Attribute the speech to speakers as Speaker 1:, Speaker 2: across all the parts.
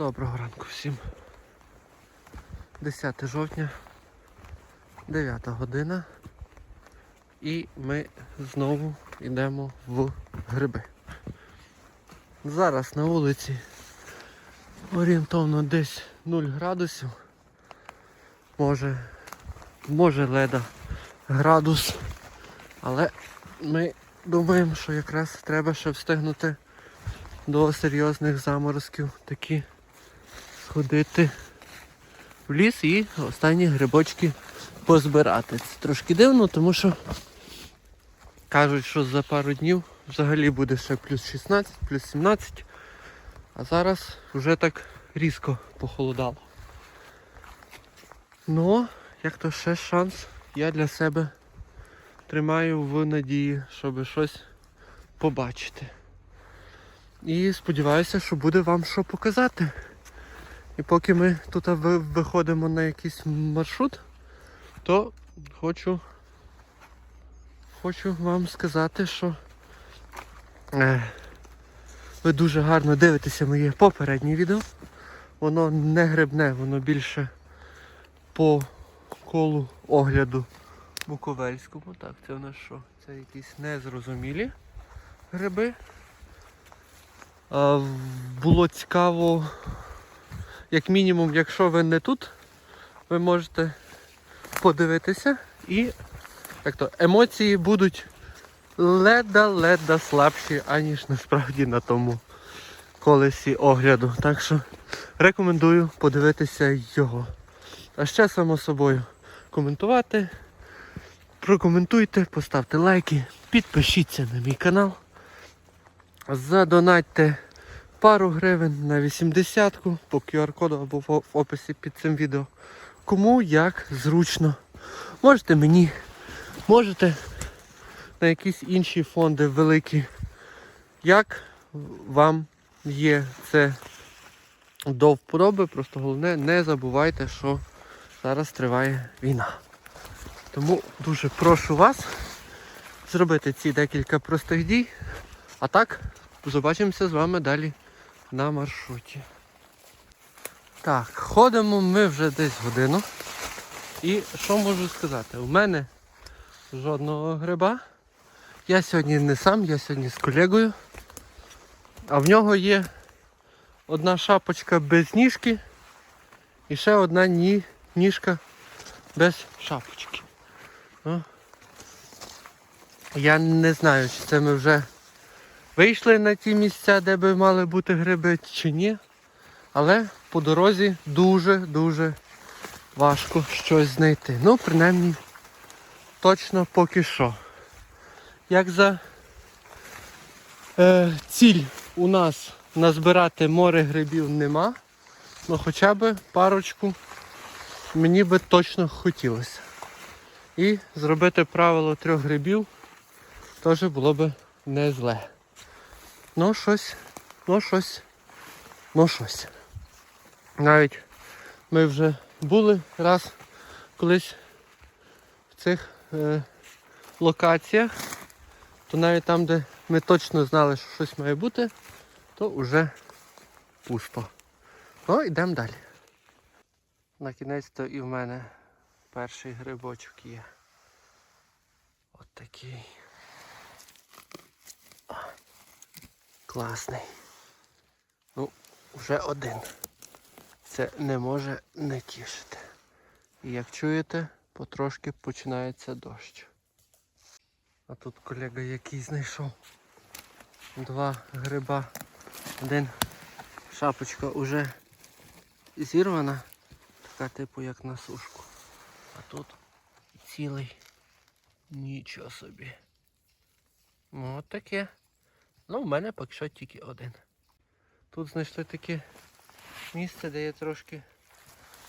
Speaker 1: Доброго ранку всім. 10 жовтня, 9 година. І ми знову йдемо в гриби. Зараз на вулиці орієнтовно десь 0 градусів. Може, може леда градус. Але ми думаємо, що якраз треба ще встигнути до серйозних заморозків такі сходити в ліс і останні грибочки позбирати. Це трошки дивно, тому що кажуть, що за пару днів взагалі буде ще плюс 16, плюс 17, а зараз вже так різко похолодало. Ну, як то ще шанс, я для себе тримаю в надії, щоб щось побачити. І сподіваюся, що буде вам що показати. І поки ми тут виходимо на якийсь маршрут, то хочу, хочу вам сказати, що е, ви дуже гарно дивитеся моє попереднє відео. Воно не грибне, воно більше по колу огляду Буковельському. Так, це в нас що? Це якісь незрозумілі гриби. Було цікаво, як мінімум, якщо ви не тут, ви можете подивитися і як то, емоції будуть леда-леда слабші, аніж насправді на тому колесі огляду. Так що рекомендую подивитися його. А ще само собою коментувати. Прокоментуйте, поставте лайки, підпишіться на мій канал. Задонатьте пару гривень на 80-ку по QR-коду або в описі під цим відео. Кому як зручно. Можете мені, можете на якісь інші фонди великі. Як вам є це до вподоби, просто головне не забувайте, що зараз триває війна. Тому дуже прошу вас зробити ці декілька простих дій. А так, побачимося з вами далі на маршруті. Так, ходимо ми вже десь годину. І що можу сказати? У мене жодного гриба. Я сьогодні не сам, я сьогодні з колегою. А в нього є одна шапочка без ніжки і ще одна ні, ніжка без шапочки. О. Я не знаю, чи це ми вже вийшли на ті місця, де би мали бути гриби, чи ні. Але по дорозі дуже-дуже важко щось знайти. Ну, принаймні, точно поки що. Як за е, ціль у нас назбирати море грибів нема, ну хоча б парочку мені би точно хотілося. І зробити правило трьох грибів теж було б не зле. Ну щось, ну щось, ну щось. Навіть ми вже були раз колись в цих е, локаціях, то навіть там, де ми точно знали, що щось має бути, то вже пусто. Ну, йдемо далі. На кінець то і в мене перший грибочок є. От такий. Класний. Ну, вже один. Це не може не тішити. І як чуєте, потрошки починається дощ. А тут колега який знайшов два гриба. Один шапочка вже зірвана, така типу як на сушку. А тут цілий нічого собі. Ну от таке. Ну в мене поки що тільки один. Тут знайшли таке місце, де є трошки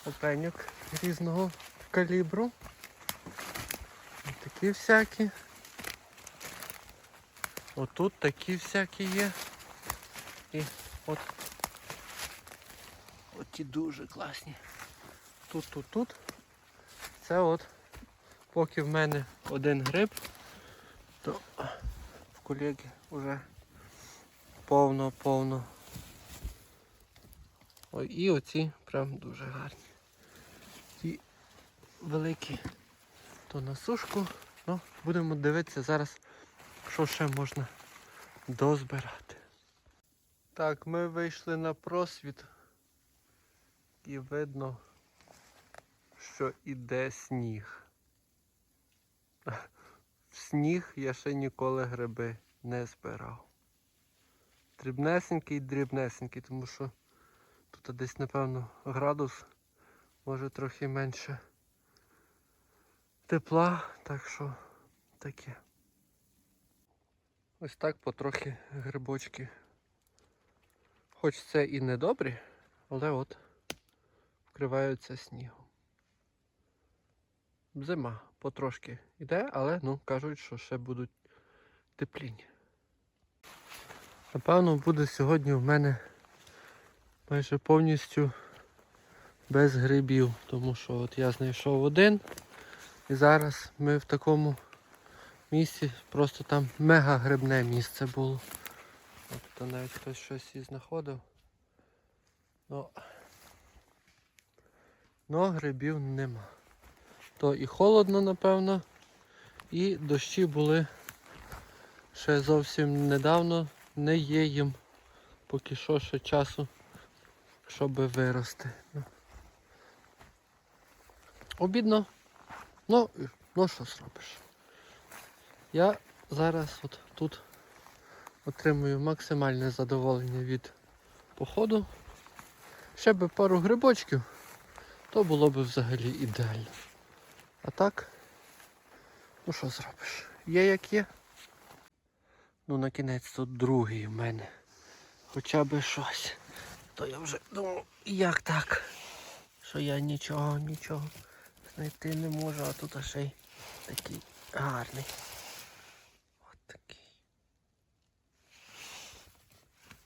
Speaker 1: опеньок різного калібру. Ось Такі всякі. Отут такі всякі є. І от от ті дуже класні. Тут, тут, тут. Це от, поки в мене один гриб, то в колеги вже повно-повно Ой, і оці прям дуже гарні. Ті великі то на сушку. Ну, будемо дивитися зараз, що ще можна дозбирати. Так, ми вийшли на просвіт і видно, що іде сніг. В сніг я ще ніколи гриби не збирав. Дрібнесенький, дрібнесенький, тому що тут десь, напевно, градус, може трохи менше тепла, так що таке. Ось так потрохи грибочки. Хоч це і не добрі, але от вкриваються снігом. Зима потрошки йде, але ну кажуть, що ще будуть тепління. Напевно, буде сьогодні в мене майже повністю без грибів, тому що от я знайшов один і зараз ми в такому місці, просто там мега грибне місце було. Тобто навіть хтось щось і знаходив. Ну, но грибів нема. То і холодно, напевно, і дощі були ще зовсім недавно, не є їм поки що ще часу, щоб вирости. Обідно. Ну, ну що зробиш. Я зараз от тут отримую максимальне задоволення від походу. Ще би пару грибочків, то було б взагалі ідеально. А так, ну що зробиш? Є як є. Ну на кінець тут другий в мене. Хоча би щось. То я вже думав, як так? Що я нічого, нічого знайти не можу, а тут ще й такий гарний. От такий.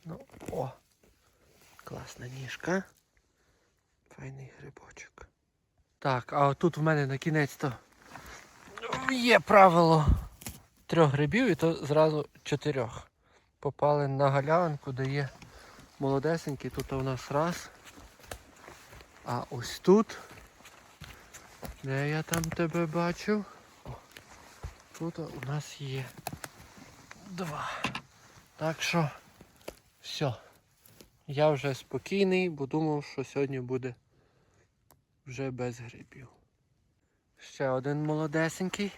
Speaker 1: Ну, о! Класна ніжка. Файний грибочок. Так, а тут в мене на кінець то є правило трьох грибів і то зразу чотирьох. Попали на галявинку, де є молодесенький. Тут у нас раз. А ось тут. Де я там тебе бачив? О, тут у нас є два. Так що все. Я вже спокійний, бо думав, що сьогодні буде вже без грибів. Ще один молодесенький.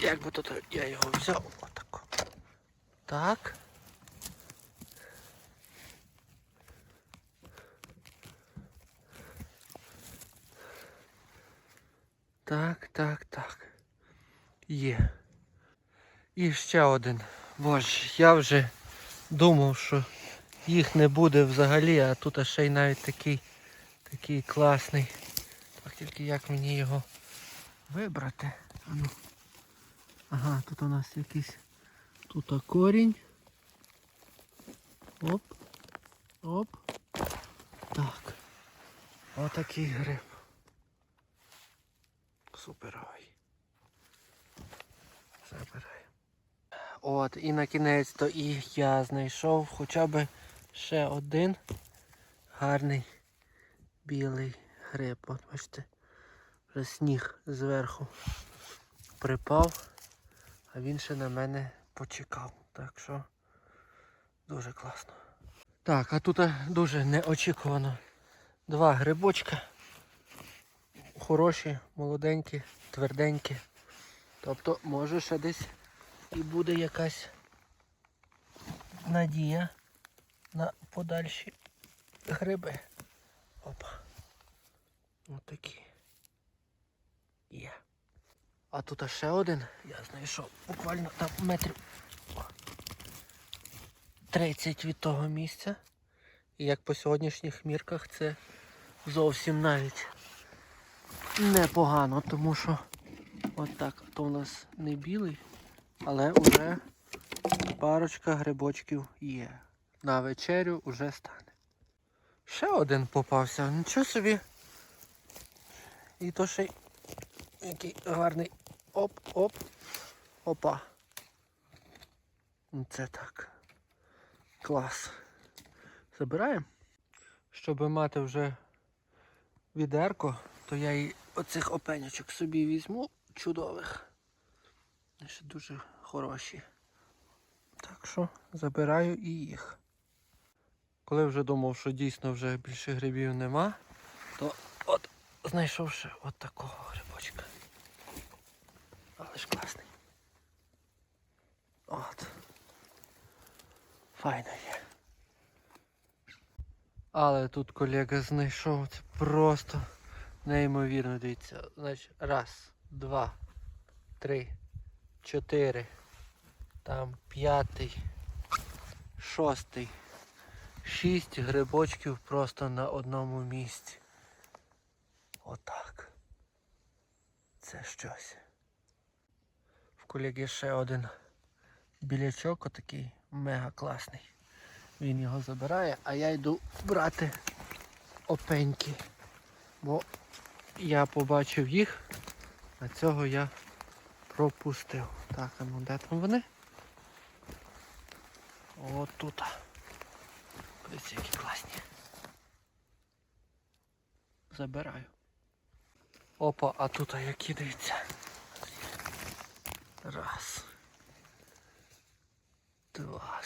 Speaker 1: Як би тут я його взяв? Отако. Так. Так, так, так. Є. І ще один. Боже, я вже думав, що їх не буде взагалі, а тут ще й навіть такий такий класний. Так тільки як мені його вибрати? А ну. Ага, тут у нас якийсь тут корінь. Оп. Оп. Так. Отакий гриб. Суперовий. Забираю. От, і на кінець то і я знайшов хоча б ще один гарний білий гриб. От бачите, вже сніг зверху припав, а він ще на мене почекав. Так що дуже класно. Так, а тут дуже неочікувано два грибочка. Хороші, молоденькі, тверденькі. Тобто може ще десь і буде якась надія на подальші гриби. Опа. Ось такі. Є. А тут ще один, я знайшов буквально там метрів 30 від того місця. І як по сьогоднішніх мірках це зовсім навіть непогано, тому що от так, то у нас не білий, але вже парочка грибочків є. На вечерю вже стане. Ще один попався, нічого собі. І то ще й який гарний оп-оп. Опа. Це так. Клас. Забираємо. щоб мати вже відерко, то я і оцих опенючок собі візьму чудових. Ще дуже хороші. Так що забираю і їх. Коли вже думав, що дійсно вже більше грибів нема, то от знайшов от такого грибочка. Але ж класний. От. Файно є. Але тут колега знайшов. Це просто неймовірно. Дивіться. Значить, раз, два, три, чотири. Там п'ятий, шостий. Шість грибочків просто на одному місці. Отак. Це щось. Колеги ще один білячок отакий мега класний. Він його забирає, а я йду брати опеньки. Бо я побачив їх, а цього я пропустив. Так, а ну де там вони? От тут. Ось які класні. Забираю. Опа, а тут а які дивіться. Раз. Два.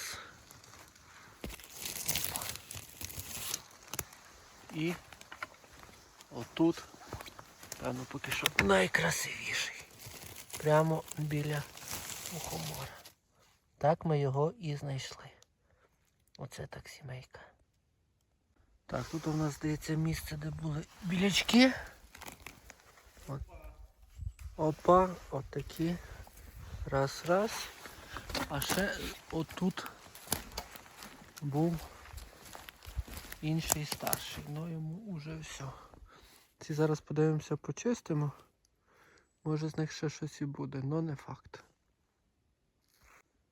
Speaker 1: Опа. І отут, певно, поки що найкрасивіший. Прямо біля мухомора. Так ми його і знайшли. Оце так сімейка. Так, тут у нас здається місце, де були білячки. От. Опа, от такі. Раз, раз. А ще отут був інший старший. Ну йому вже все. Ці зараз подивимося, почистимо. Може з них ще щось і буде, але не факт.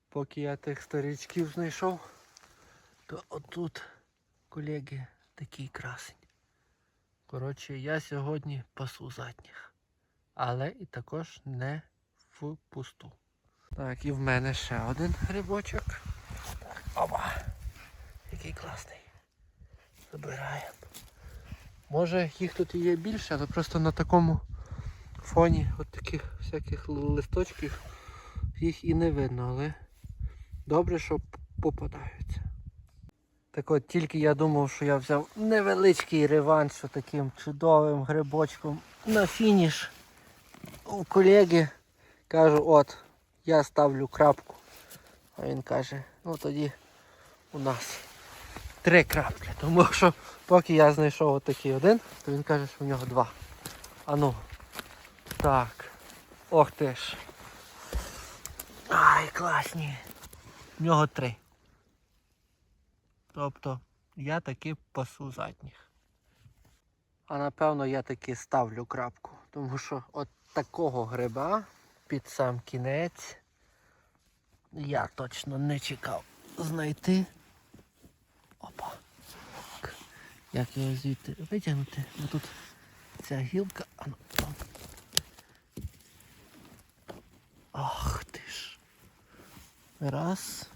Speaker 1: Поки я тих старичків знайшов, то отут, колеги, такий красень. Коротше, я сьогодні пасу задніх. Але і також не в пусту. Так, і в мене ще один грибочок. Оба. Який класний. Забираємо. Може їх тут є більше, але просто на такому фоні от таких всяких листочків їх і не видно, але добре, що попадаються. Так от тільки я думав, що я взяв невеличкий реванш таким чудовим грибочком на фініш. У колеги кажу, от, я ставлю крапку. А він каже, ну тоді у нас три крапки. Тому що поки я знайшов отакий один, то він каже, що в нього два. А ну. Так. Ох ти ж. Ай, класні. В нього три. Тобто я таки пасу задніх. А напевно я таки ставлю крапку. Тому що от такого гриба під сам кінець я точно не чекав знайти. Опа. Як його звідти витягнути? Бо тут ця гілка. Ну, там. Ах ти ж. Раз.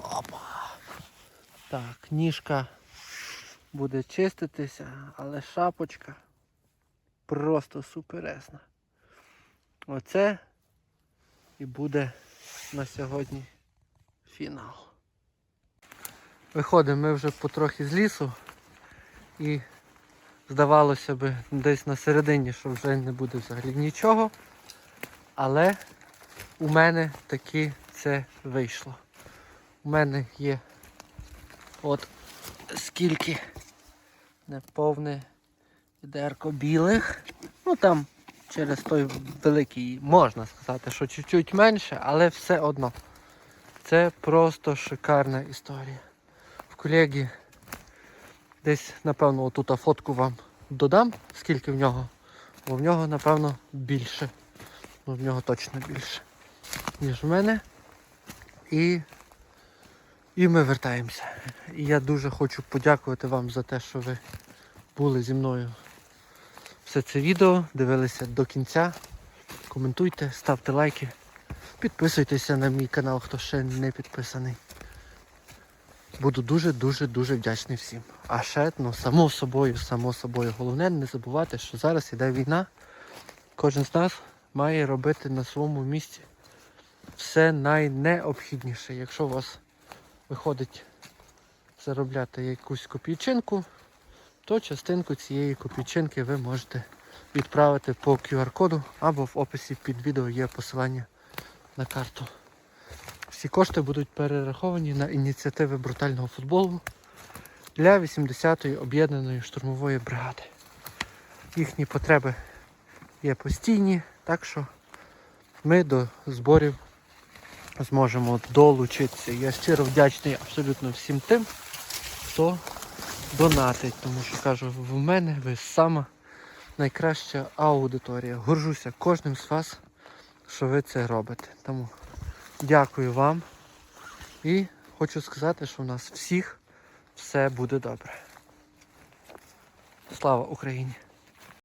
Speaker 1: Опа. Так, ніжка буде чиститися, але шапочка просто супересна. Оце і буде на сьогодні фінал. Виходимо ми вже потрохи з лісу і здавалося би десь на середині, що вже не буде взагалі нічого. Але у мене таки це вийшло. У мене є от скільки неповне відерко білих. Ну там через той великий можна сказати, що чуть-чуть менше, але все одно. Це просто шикарна історія. В колеги десь, напевно, отут фотку вам додам, скільки в нього. Бо в нього, напевно, більше. Ну, в нього точно більше, ніж в мене. І і ми вертаємося. І я дуже хочу подякувати вам за те, що ви були зі мною все це відео, дивилися до кінця. Коментуйте, ставте лайки, підписуйтеся на мій канал, хто ще не підписаний. Буду дуже-дуже-дуже вдячний всім. А ще, ну, само собою, само собою, головне не забувати, що зараз іде війна. Кожен з нас має робити на своєму місці все найнеобхідніше. Якщо у вас виходить заробляти якусь копійчинку, то частинку цієї копійчинки ви можете відправити по QR-коду або в описі під відео є посилання на карту. Всі кошти будуть перераховані на ініціативи брутального футболу для 80-ї об'єднаної штурмової бригади. Їхні потреби є постійні, так що ми до зборів зможемо долучитися. Я щиро вдячний абсолютно всім тим, хто донатить, тому що кажу, в мене ви сама найкраща аудиторія. Горжуся кожним з вас, що ви це робите. Тому дякую вам і хочу сказати, що у нас всіх все буде добре. Слава Україні!